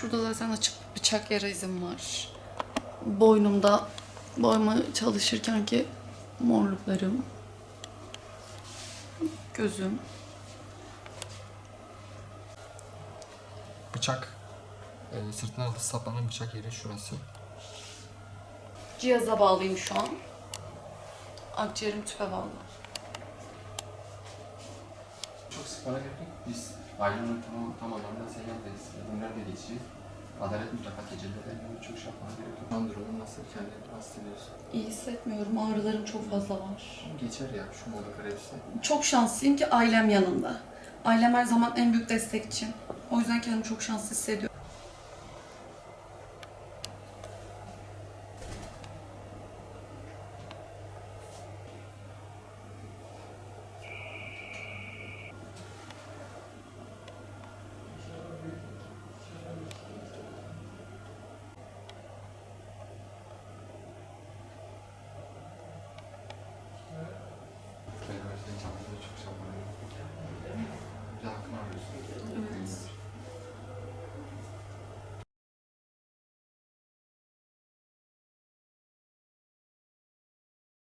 Şurada zaten açık bıçak yara izim var. Boynumda boyma çalışırken ki morluklarım. Gözüm. Bıçak. E, sırtına saplanan bıçak yeri şurası. Cihaza bağlıyım şu an. Akciğerim tüpe bağlı. Bana geldik. Biz ailenin tam, tam anlamda seyahatteyiz. Günler de geçeceğiz. Adalet mutlaka geceleri elini çok şey yapmana. Şu an durumun nasıl? Kendini nasıl hissediyorsun? İyi hissetmiyorum. Ağrılarım çok fazla var. Geçer ya şu moda grevsi. Çok şanslıyım ki ailem yanımda. Ailem her zaman en büyük destekçim. O yüzden kendimi çok şanslı hissediyorum.